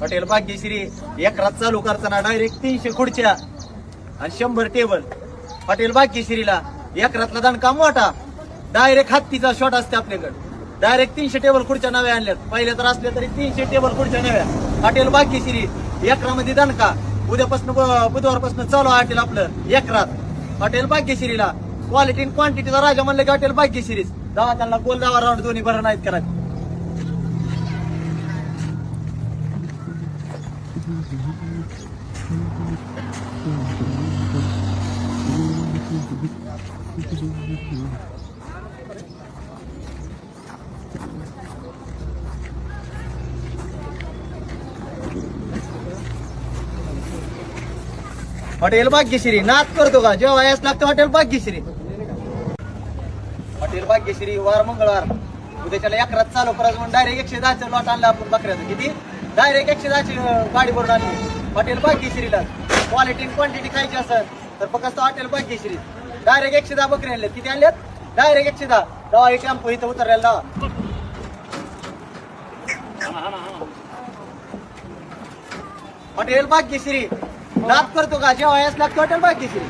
Hotel Bhagyashree एक रात चालू करताना डायरेक्ट तीनशे खुर्च्या आणि शंभर टेबल हॉटेल भाग्यश्रीला एक रातला दणका मोठा डायरेक्ट हत्तीचा शॉट असते आपल्याकडे. डायरेक्ट तीनशे टेबल खुर्च्या नव्या आणल्यात. पहिल्या तर असल्या तरी तीनशे टेबल खुर्च्या नव्या. हॉटेल भाग्यश्री एकरामध्ये दणका. उद्यापासून बुधवारपासून चालू हॉटेल आपलं. एक रात. हॉटेल भाग्यश्रीला क्वालिटी आणि क्वांटिटीचा राजा म्हणलं की हॉटेल भाग्यश्रीच. दवा त्यांना गोल दवा राऊंड दोन्ही बरं नाहीत करायचं हॉटेल भाग्यश्री नाच करतो का? जेव्हा यास लागतं हॉटेल भाग्यश्री. हॉटेल भाग्यश्री वार मंगळवार. उद्याच्याला एकरात चालू करायचं म्हणून डायरेक्ट एकशे दहाचं लॉट आणलं आपण बकऱ्याचं. किती? डायरेक्ट एकशे दहाची गाडी भरून आणली. हॉटेल भाग्यश्रीला क्वालिटी क्वांटिटी खायची असेल तर फक्त हॉटेल भाग्यश्री डायरेक्ट एकशे दहा बकरी आणल्यात किती आणल्यात डायरेक्ट एकशे दहा. दहा एक टेम्पो इथं उतरलेला दवा हॉटेल भाग्यश्री लाभ करतो का? जेव्हा यास लागतो हॉटेल भाग्यश्री